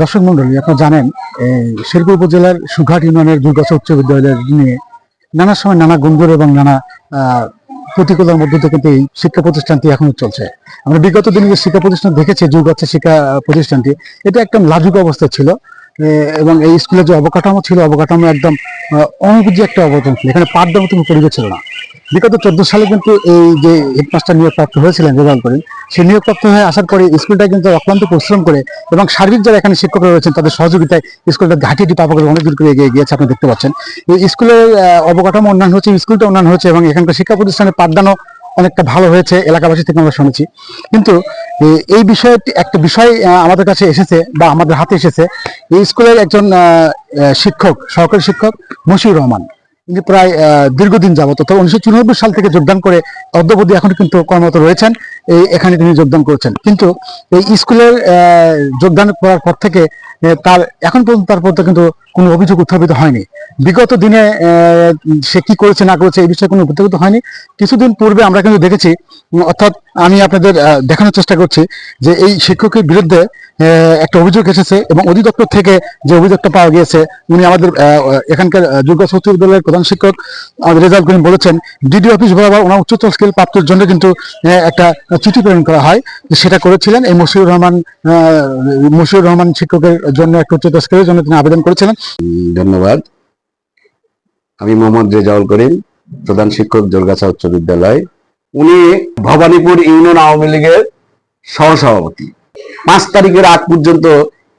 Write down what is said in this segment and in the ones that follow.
দর্শক মন্ডলী আপনারা জানেন, এই শেরপুর উপজেলার সুঘাট ইউনিয়নের দুর্গাচা উচ্চ বিদ্যালয় নিয়ে নানা সময় নানা গুঞ্জন এবং নানা প্রতিকূলতার মধ্যে দিয়ে কিন্তু এই শিক্ষা প্রতিষ্ঠানটি এখনও চলছে। আমরা বিগত দিনে যে শিক্ষা প্রতিষ্ঠান দেখেছি দুর্গাচা শিক্ষা প্রতিষ্ঠানটি, এটা একদম লাজুক অবস্থায় ছিল এবং এই স্কুলের যে অবকাঠামো ছিল, অবকাঠামো একদম অনুপযোগী একটা অবকাঠামো ছিল, এখানে পাঠদামো কোনো পরিবেশ ছিল না। বিগত চোদ্দ সালে কিন্তু এই যে হেডমাস্টার নিয়োগপ্রাপ্ত হয়েছিলেন রেজাল্ট করেন সেই নিয়োগপ্রাপ্ত হয়ে আসার পরে স্কুলটা কিন্তু অক্লান্ত পরিশ্রম করে এবং সার্বিক যারা এখানে শিক্ষকরা রয়েছেন, তাদের সহযোগিতায় স্কুলটা ঘাটিটি পাপা করে অনেক দূর করে এগিয়ে গিয়েছে, আপনি দেখতে পাচ্ছেন। স্কুলের অবকাঠামো উন্নয়ন হচ্ছে স্কুলটা উন্নয়ন হচ্ছে এবং এখানকার শিক্ষা প্রতিষ্ঠানের পাঠদানও অনেকটা ভালো হয়েছে, এলাকাবাসী থেকে আমরা শুনেছি। কিন্তু এই বিষয়ে একটা বিষয় আমাদের কাছে এসেছে বা আমাদের হাতে এসেছে। এই স্কুলের একজন শিক্ষক, সহকারী শিক্ষক মশিউর রহমান। তিনি প্রায় দীর্ঘদিন যাবত, অর্থাৎ উনিশশো চুরানব্বই সাল থেকে যোগদান করে অদ্যবধি এখন কিন্তু কর্মরত রয়েছেন। এই, এখানে তিনি যোগদান করেছেন। কিন্তু এই স্কুলের যোগদান করার পর থেকে তার, এখন পর্যন্ত তার পর কিন্তু কোনো অভিযোগ উত্থাপিত হয়নি। বিগত দিনে সে কি করেছে, না করেছে, এই বিষয়ে কোনো উত্থাপিত হয়নি। কিছুদিন পূর্বে আমরা কিন্তু দেখেছি অর্থাৎ আমি আপনাদের দেখানোর চেষ্টা করছি যে এই শিক্ষকের বিরুদ্ধে একটা অভিযোগ এসেছে এবং অধিদপ্তর থেকে যে অভিযোগটা পাওয়া গিয়েছে, উনি আমাদের এখানকার দুর্গা সত্য বিদ্যালয়ের প্রধান শিক্ষক রেজাল্ট করিম বলেছেন ডিডি অফিস বরাবর ওনার উচ্চতর স্কেল প্রাপ্তির জন্য কিন্তু একটা চিঠি প্রেরণ করা হয়। সেটা করেছিলেন এই মশিউর রহমান মশিউর রহমান শিক্ষকের জন্য একটা উচ্চতর স্কেলের জন্য তিনি আবেদন করেছিলেন। ধন্যবাদ। আমি মোহাম্মদ রেজাউল করিম, প্রধান শিক্ষক জলগাছা উচ্চ বিদ্যালয়। উনি ভবানীপুর ইউনিয়ন আওয়ামী লীগের সহসভাপতি। পাঁচ তারিখের আগ পর্যন্ত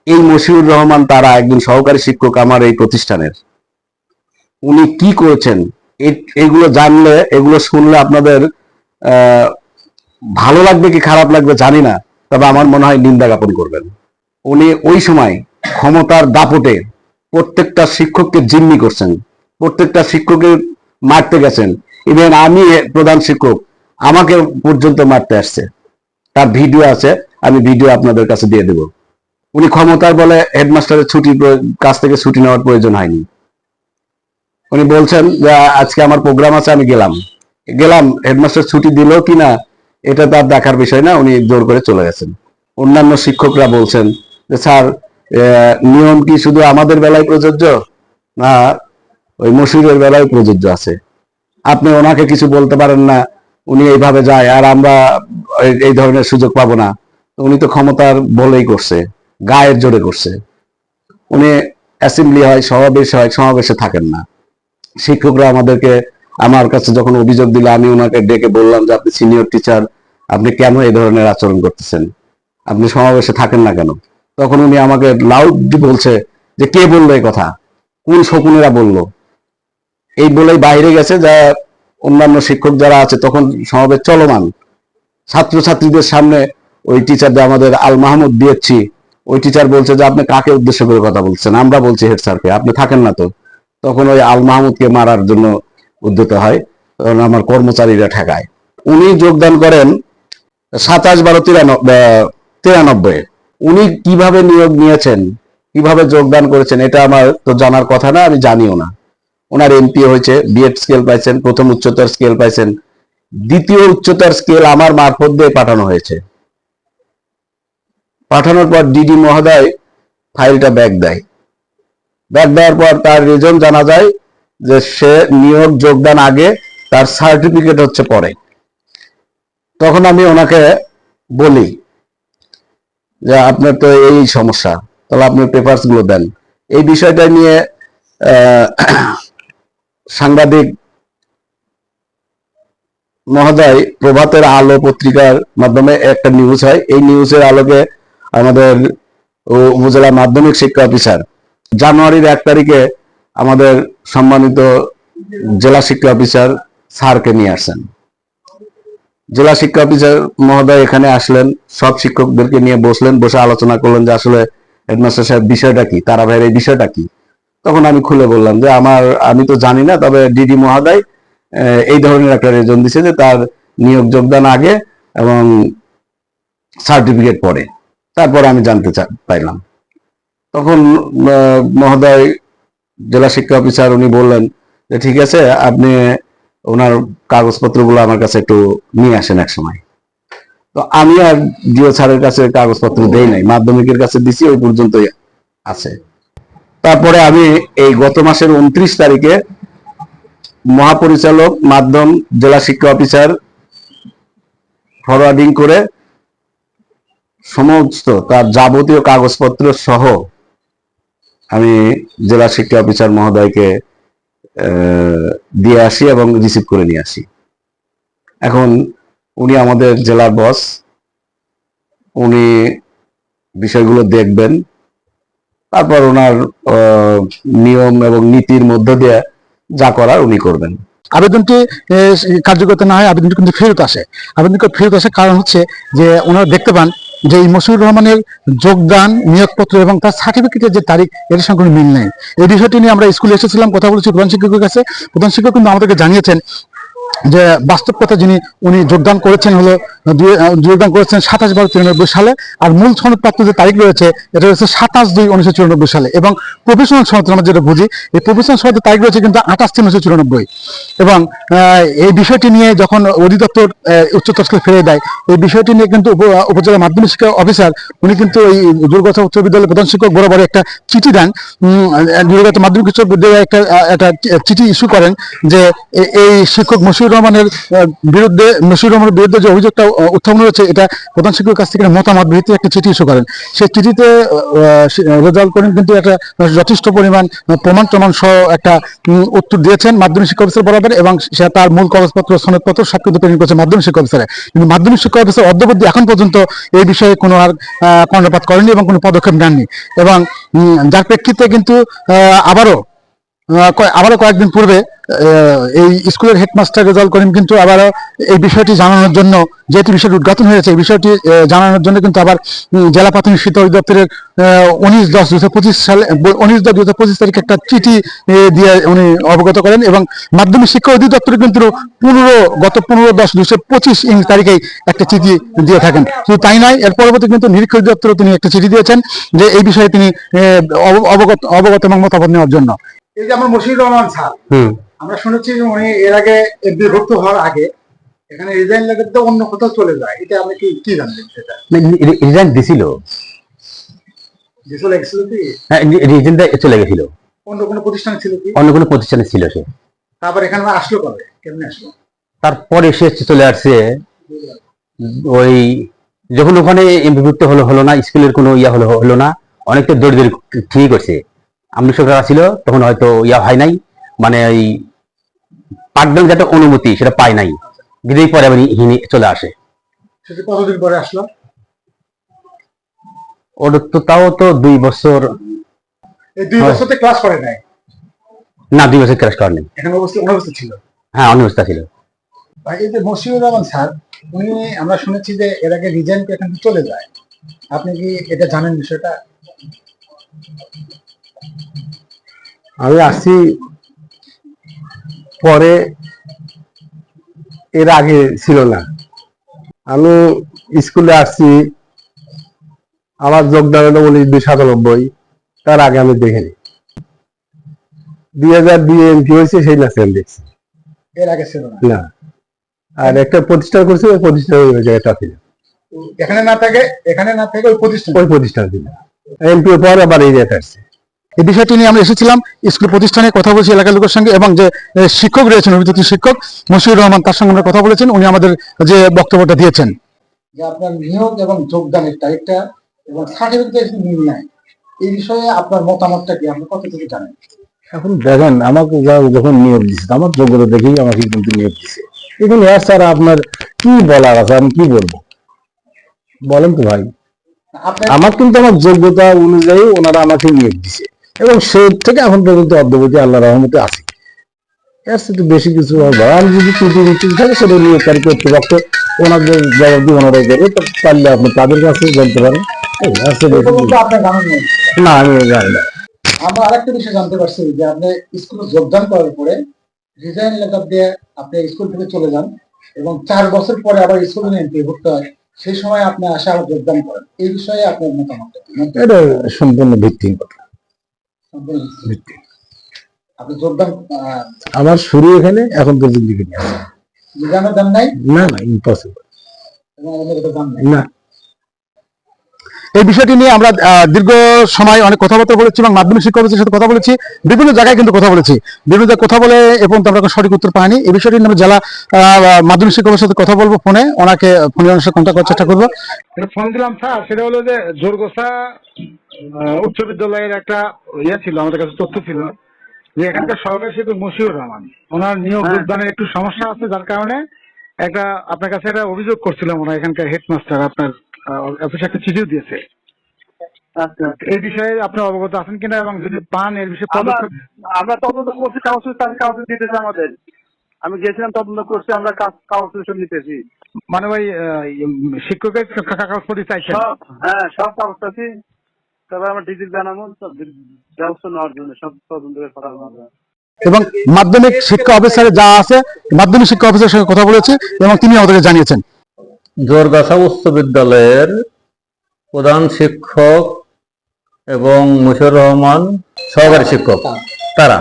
এই মশিউর রহমান তারা একজন সহকারী শিক্ষক আমার এই প্রতিষ্ঠানের। উনি কি করেছেন? এগুলো জানলে, এগুলো শুনলে আপনাদের ভালো লাগবে কি খারাপ লাগবে জানি না, তবে আমার মনে হয় নিন্দা জ্ঞাপন করবেন। উনি ওই সময় ক্ষমতার দাপটে প্রত্যেকটা শিক্ষককে জিম্মি করছেন। প্রত্যেকটা শিক্ষকের মারতে গেছেন। ইভেন আমি প্রধান শিক্ষক, আমাকে পর্যন্ত মারতে আসছে। তার ভিডিও আছে, আমি ভিডিও আপনাদের কাছে দিয়ে দেব। উনি ক্ষমতার বলে হেডমাস্টারের ছুটি কাছ থেকে ছুটি নেওয়ার প্রয়োজন হয়নি। উনি বলছেন যে, আজকে আমার প্রোগ্রাম আছে, আমি গেলাম। গেলাম, হেডমাস্টার ছুটি দিল কিনা, এটা তার দেখার বিষয় না, উনি জোর করে চলে গেছেন। অন্যান্য শিক্ষকরা বলছেন যে, স্যার নিয়ম কি শুধু আমাদের বেলায় প্রযোজ্য? না ওই মসিরের বেলায় প্রযোজ্য আছে। আপনি ওনাকে কিছু বলতে পারেন না, উনি এইভাবে যায় আর আমরা এই- ধরনের সুযোগ পাবো না। উনি তো ক্ষমতার বলেই করছে, গায়ের জোরে করছে। উনি অ্যাসেম্বলি হয়, সমাবেশ হয়, সমাবেশে থাকেন না। শিক্ষকরা আমাদেরকে, আমার কাছে যখন অভিযোগ দিল, আমি ওনাকে ডেকে বললাম যে আপনি সিনিয়র টিচার আপনি কেন এই ধরনের আচরণ করতেছেন? আপনি সমাবেশে থাকেন না কেন? তখন উনি আমাকে লাউড বলছে যে কে বলল এই কথা? কোন শকুনেরা বলল? এই বলেই বাইরে গেছে, যা অন্যান্য শিক্ষক যারা আছে তখন সমাবেশ চলমান। ছাত্রছাত্রীদের সামনে ওই টিচার যে আমাদের আল মাহমুদ দিয়েছি ওই টিচার বলছে যে, আপনি কাকে উদ্দেশ্য করে কথা বলছেন? আমরা বলছি, হেড স্যারকে, আপনি থাকেন না তো। তখন ওই আল মাহমুদকে মারার জন্য উদ্যত হয়, তখন আমার কর্মচারীরা ঠেকায়। উনি যোগদান করেন সাতাশ বারো তিরানব্বই। উনি কীভাবে নিয়োগ নিয়েছেন, কীভাবে যোগদান করেছেন, এটা আমার তো জানার কথা না, আমি জানিও না। ওনার এমপি হয়েছে বিএড স্কেল পাইছেন, প্রথম উচ্চতর স্কেল পাইছেন। দ্বিতীয় উচ্চতর স্কেল আমার মারফত দিয়ে পাঠানো হয়েছে। পাঠানোর পর ডিডি মহোদয় ফাইলটা ব্যাক দেয়। ব্যাক দেওয়ার পর তার রিজন জানা যায় যে সে নিয়োগ যোগদান আগে তার সার্টিফিকেট হচ্ছে পরে। তখন আমি ওনাকে বলি যে, আপনার তো এই সমস্যা, তাহলে আপনি পেপারসগুলো দেন। এই বিষয়টা নিয়ে সাংবাদিক মহোদয় প্রভাতের আলো পত্রিকার মাধ্যমে একটা নিউজ হয়। এই নিউজের আলোকে আমাদের উপজেলা মাধ্যমিক শিক্ষা অফিসার জানুয়ারির এক তারিখে আমাদের সম্মানিত জেলা শিক্ষা অফিসার স্যারকে নিয়ে আসছেন জেলা শিক্ষা অফিসার মহোদয় এখানে আসলেন, সব শিক্ষকদেরকে নিয়ে বসলেন, বসে আলোচনা করলেন যে আসলে হেডমাস্টার সাহেব বিষয়টা কি তারা ভাইয়ের এই বিষয়টা কি। তখন আমি খুলে বললাম যে আমার, আমি তো জানি না, তবে ডিডি মহোদয় এই ধরনের একটা রেজন দিছে যে তার নিয়োগ যোগদান আগে এবং সার্টিফিকেট পরে। তারপর আমি জানতে পাইলাম। তখন মহোদয়, জেলা শিক্ষা অফিসার উনি বললেন যে, ঠিক আছে, আপনি ওনার কাগজপত্রগুলো আমার কাছে একটু নিয়ে আসেন এক সময় তো আমি আর ডিও স্যারের কাছে কাগজপত্র দেই নাই, মাধ্যমিকের কাছে দিছি, ওই পর্যন্তই আছে। তারপরে আমি এই গত মাসের উনত্রিশ তারিখে মহাপরিচালক মাধ্যম জেলা শিক্ষা অফিসার ফরওয়ার্ডিং করে সমস্ত তার যাবতীয় কাগজপত্র সহ আমি জেলা শিক্ষা অফিসার মহোদয়কে দিয়ে আসি এবং রিসিভ করে নিয়ে আসি। এখন উনি আমাদের জেলার বস। উনি বিষয়গুলো দেখবেন। তারপর ওনার নিয়ম এবং নীতির মধ্য দিয়ে যা করার উনি করবেন। আবেদনটি কার্যকরতা না হয়? আবেদনটি কিন্তু ফেরত আসে। আবেদনটি ফেরত আসার কারণ হচ্ছে যে ওনারা দেখতে পান যে এই মশিউর রহমানের যোগদান, নিয়োগপত্র এবং তার সার্টিফিকেটের যে তারিখ, এর সঙ্গে কোনো মিল নেই। এই বিষয়টি নিয়ে আমরা স্কুলে এসেছিলাম, কথা বলেছি প্রধান শিক্ষকের কাছে। প্রধান শিক্ষক কিন্তু আমাদেরকে জানিয়েছেন যে বাস্তব কথা যিনি উনি যোগদান করেছেন হলো যোগদান করেছেন সাতাশ বারো তিরানব্বই সালে আর মূল সনদপ্রাপ্ত যে তারিখ রয়েছে এটা রয়েছে সাতাশ দুই উনিশশো চুরানব্বই সালে। এবং প্রফেশনাল সনদ আমরা যেটা বুঝি এই প্রফেশনাল সনদের তারিখ রয়েছে কিন্তু আঠাশ তিন উনিশশো চুরানব্বই। এবং এই বিষয়টি নিয়ে যখন অধিদপ্তর আহ, উচ্চতর স্কুলে ফিরে দেয় এই বিষয়টি নিয়ে কিন্তু উপ- উপজেলা মাধ্যমিক শিক্ষা অফিসার উনি কিন্তু এই দুর্গত উচ্চ বিদ্যালয়ের প্রধান শিক্ষক বরাবর একটা চিঠি দেন। দুর্গত মাধ্যমিক উচ্চ বিদ্যালয়ে একটা একটা চিঠি ইস্যু করেন যে এই শিক্ষক মশিউর রহমানের বিরুদ্ধে, মশিউর রহমানের বিরুদ্ধে যে অভিযোগটা উত্থাপন হয়েছে, এটা প্রধান শিক্ষকের কাছ থেকে মতামত ভিত্তিক একটা চিঠি ইস্যু করেন। সেই চিঠিতে রেজাল্ট করেন কিন্তু একটা যথেষ্ট পরিমাণ প্রমাণ টমাণ সহ একটা উত্তর দিয়েছেন মাধ্যমিক শিক্ষা অফিসার বরাবর এবং সে তার মূল কাগজপত্র, সনদপত্র সব কিন্তু প্রেরণ করেছে মাধ্যমিক শিক্ষা অফিসারে। কিন্তু মাধ্যমিক শিক্ষা অফিসার অদ্যবধি এখন পর্যন্ত এই বিষয়ে কোনো আর কর্ণপাত করেনি এবং কোনো পদক্ষেপ নেননি। এবং যার প্রেক্ষিতে কিন্তু আবারও আবারও কয়েকদিন পূর্বে এই স্কুলের হেডমাস্টার রেজাল্ট করিম কিন্তু আবার এই বিষয়টি জানানোর জন্য যেহেতু বিষয়টি উদ্ঘাটন হয়েছে এই বিষয়টি জানানোর জন্য কিন্তু আবার জেলা প্রাথমিক শিক্ষা অধিদপ্তরের উনিশ দশ দুশো পঁচিশ সালে উনিশ দশ দুশো পঁচিশ তারিখে একটা চিঠি দিয়ে উনি অবগত করেন এবং মাধ্যমিক শিক্ষা অধিদপ্তর কিন্তু পনেরো গত পনেরো দশ দুশো পঁচিশ ইং তারিখেই একটা চিঠি দিয়ে থাকেন। শুধু তাই নয় এর পরবর্তী কিন্তু নিরীক্ষা অধিদপ্তর তিনি একটা চিঠি দিয়েছেন যে এই বিষয়ে তিনি অবগত অবগত এবং মতামত নেওয়ার জন্য। এই যে আমার মশিউর রহমান স্যার হুম। আমরা শুনেছি যে উনি এর আগে এমপিভুক্ত হওয়ার আগে এখানে রিজাইন লাগাতে অন্য কোথাও চলে যায়। এটা আপনি কি কি জানলেন সেটা? রিজাইন দিছিল। যে চলে গেছিল কি? রিজাইনটা চলে গেছিল। অন্য কোনো প্রতিষ্ঠান ছিল কি? অন্য কোনো প্রতিষ্ঠানে ছিল সে। তারপর এখানে আসলো কবে? কেমনে আসলো? তারপরে সে চলে আসছে ওই যখন ওখানে বিভক্ত হলো হলো না স্কুলের কোনো ইয়া হলো হলো না অনেকটা দৌড় দৌড় ঠিক করছে। আমলি সরকার ছিল তখন হয়তো ইয়া হয় নাই। মানে ওই পাঠদান যেটা অনুমতি সেটা পায় নাই। বিদায় পরে আবার হিনে চলে আসে। কতদিন পরে আসলো? ওর তো তাও তো দুই বছর। দুই হয়। বছরতে ক্লাস করে নাই? না দুই বছর ক্লাস করেনি। এখানে অবস্থা অনবস্থা ছিল? হ্যাঁ অনিবস্থা ছিল। ভাই যে মশিউর রহমান স্যার উনি আমরা শুনেছি যে এর আগে রিজাইন করে এখান চলে যায়? আপনি কি এটা জানেন বিষয়টা? আমি আসছি পরে এর আগে ছিল না। আমি স্কুলে আসছি আমার যোগদান হলো উনিশ সাতানব্বই তার আগে আমি দেখিনি। দুই হাজার দুই এমপি হয়েছে সেই না আমি দেখছি এর আগে ছিল না। না। আর একটা প্রতিষ্ঠান করছি ওই প্রতিষ্ঠান ওই জায়গাটা ছিল। এখানে না থাকে এখানে না থাকে ওই প্রতিষ্ঠান। ওই প্রতিষ্ঠান ছিল। এমপি পর আবার এই জায়গাটা আসছে। এই বিষয়টি নিয়ে আমরা এসেছিলাম স্কুল প্রতিষ্ঠানে কথা বলছি এলাকার লোকের সঙ্গে এবং যে শিক্ষক রয়েছেন অভিযুক্ত শিক্ষক মশিউর রহমান তার সঙ্গে আমরা কথা বলেছেন। উনি আমাদের যে বক্তব্যটা দিয়েছেন। যে আপনার নিয়োগ এবং যোগদানের তারিখটা এবং সার্টিফিকেট মিল নাই এই বিষয়ে আপনার মতামতটা কি? আপনি কতটুকু জানেন? এখন দেখেন আমাকে যা- যখন নিয়োগ দিচ্ছে আমার যোগ্যতা দেখেই আমাকে কিন্তু নিয়োগ দিচ্ছে এখন এর ছাড়া আপনার কি বলার আছে? আমি কি বলব? বলেন তো ভাই। আমার কিন্তু আমার যোগ্যতা অনুযায়ী ওনারা আমাকে নিয়োগ দিছে এবং সে থেকে এখন পর্যন্ত অদ্যবধি আল্লাহ রহমতে আছে। এর সাথে বেশি কিছু না। যদি ত্রুটি মিষ্টি থাকে সেটা নিয়োগকারী কর্তৃপক্ষ ওনাদের জবাব দিয়ে ওনারাই দেবে। তো পারলে আপনি তাদের কাছে বলতে পারেন। না আমি জানি না। আমরা আরেকটা বিষয় জানতে পারছি যে আপনি স্কুলে যোগদান করার পরে রিজাইন লেটার দিয়ে আপনি স্কুল থেকে চলে যান এবং চার বছর পরে আবার স্কুলে এন্ট্রি ভুক্ত হয় সেই সময় আপনি আসে আবার যোগদান করেন। এই বিষয়ে আপনার মতামত এটা সম্পূর্ণ ভিত্তিহীন কথা। আমার শুরু এখানে এখন পর্যন্ত না না ইম্পসিবল না এই বিষয়টি নিয়ে আমরা দীর্ঘ সময় অনেক কথাবার্তা বলেছি এবং মাধ্যমিক শিক্ষকদের সাথে কথা বলেছি বিভিন্ন জায়গায় কিন্তু কথা বলেছি। বিভিন্ন জায়গায় কথা বলে এবং আমরা সঠিক উত্তর পাইনি। এই বিষয়টি নিয়ে জেলা মাধ্যমিক শিক্ষকের সাথে কথা বলব ফোনে। ওনাকে ফোনে ওনার সাথে কন্ট্যাক্ট করার চেষ্টা করব। ফোন দিলাম স্যার সেটা হলো যে জোরগোসা উচ্চ বিদ্যালয়ের একটা ইয়ে ছিল আমাদের কাছে তথ্য ছিল যে এখানকার সরকারি শিক্ষক মশিউর রহমান। ওনার নিয়োগ যোগদানের একটু সমস্যা আছে যার কারণে একটা আপনার কাছে একটা অভিযোগ করছিলাম ওনার এখানকার হেডমাস্টার আপনার অফিসে একটা চিঠিও দিয়েছে। আচ্ছা। এই বিষয়ে আপনি অবগত আছেন কিনা এবং যদি পান এর বিষয়ে আমরা তদন্ত করছি কাউন্সিল তার কাউন্সিল দিতেছে আমাদের। আমি গেছিলাম তদন্ত করছি আমরা কাউন্সিলেশন নিতেছি। মানে ওই শিক্ষকের কাগজপত্র চাইছেন? সব হ্যাঁ সব কাগজ আছে তারপর আমরা ডিজিট সব ব্যবস্থা নেওয়ার জন্য সব তদন্ত করে এবং মাধ্যমিক শিক্ষা অফিসারে যা আছে মাধ্যমিক শিক্ষা অফিসারের সঙ্গে কথা বলেছি এবং তিনি আমাদেরকে জানিয়েছেন। জোরগাছা উচ্চ বিদ্যালয়ের প্রধান শিক্ষক এবং মুশিউর রহমান সহকারী শিক্ষক, তারা।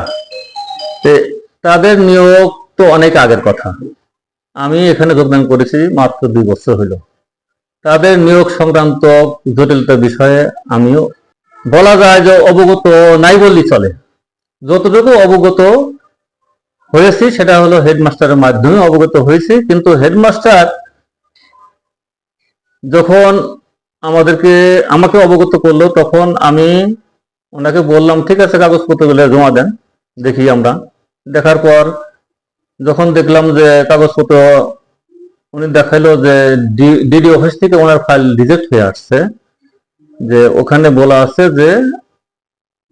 তাদের নিয়োগ তো অনেক আগের কথা। আমি এখানে যোগদান করেছি মাত্র দুই বছর হইল তাদের নিয়োগ সংক্রান্ত জটিলতা বিষয়ে আমিও বলা যায় যে অবগত নাই বললেই চলে। যতটুকু অবগত হয়েছি সেটা হলো হেডমাস্টারের মাধ্যমে অবগত হয়েছি, কিন্তু হেডমাস্টার যখন আমাদেরকে, আমাকে অবগত করল, তখন আমি ওনাকে বললাম, ঠিক আছে, কাগজপত্রগুলো জমা দেন, দেখি আমরা। দেখার পর যখন দেখলাম যে কাগজপত্র উনি দেখাইলো যে ডিডি অফিস থেকে ওনার ফাইল রিজেক্ট হয়ে আসছে, যে ওখানে বলা আছে যে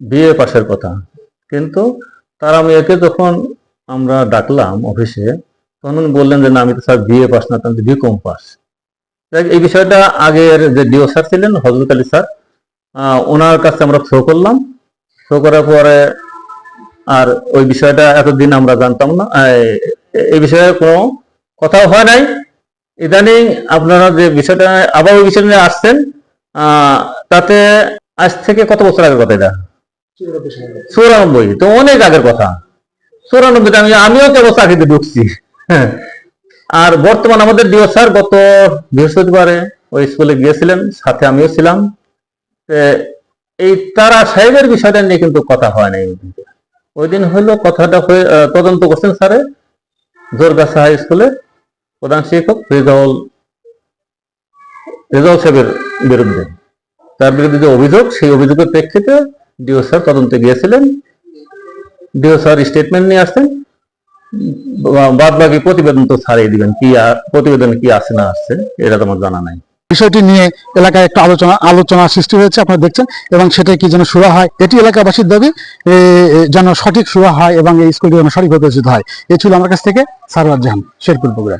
বিএ পাশের কথা। কিন্তু তার আমি একে যখন আমরা ডাকলাম অফিসে, তখন উনি বললেন যে, না, আমি তো স্যার বিএ পাস না, আমি বি কম পাস। এই বিষয়টা আগের যে ডিও স্যার ছিলেন, হজরত আলী স্যার ওনার কাছে আমরা শো করলাম। শো করার পরে আর ওই বিষয়টা এতদিন আমরা জানতাম না। এই- বিষয়ে কোনো কথা হয় নাই। ইদানিং আপনারা যে বিষয়টা, আবার ওই বিষয় নিয়ে আসছেন তাতে আজ থেকে কত বছর আগের কথা এটা? চৌরানব্বই। তো অনেক আগের কথা। চৌরানব্বইতে আমি, আমিও কেবল চাকরিতে ঢুকছি। হ্যাঁ। আর বর্তমান আমাদের ডিও স্যার গত বৃহস্পতিবারে ওই স্কুলে গিয়েছিলেন, সাথে আমিও ছিলাম। এই তারা সাহেবের বিষয়টা নিয়ে কিন্তু কথা হয় নাই ওই। দিন। হইল কথাটা হয়ে তদন্ত করছেন স্যারে জোরগাছা হাই স্কুলে প্রধান শিক্ষক রেজাউল রেজাউল সাহেবের বিরুদ্ধে। তার বিরুদ্ধে যে অভিযোগ, সেই অভিযোগের প্রেক্ষিতে ডিও স্যার তদন্তে গিয়েছিলেন। ডিও স্যার স্টেটমেন্ট নিয়ে আসছেন। বাদ বাকি প্রতিবেদন তো ছাড়িয়ে দিবেন, কি প্রতিবেদন কি আছে না আসছে এটা তোমার জানা নাই। বিষয়টি নিয়ে এলাকায় একটা আলোচনা আলোচনা সৃষ্টি হয়েছে, আপনারা দেখছেন, এবং সেটা কি যেন সুরা হয়, এটি এলাকাবাসীর দাবি যেন সঠিক সুরা হয় এবং এই স্কুলটি যেন সঠিকভাবে হয়। এ ছিল আমার কাছ থেকে সারওয়ার জাহান, শেরপুর বগুড়া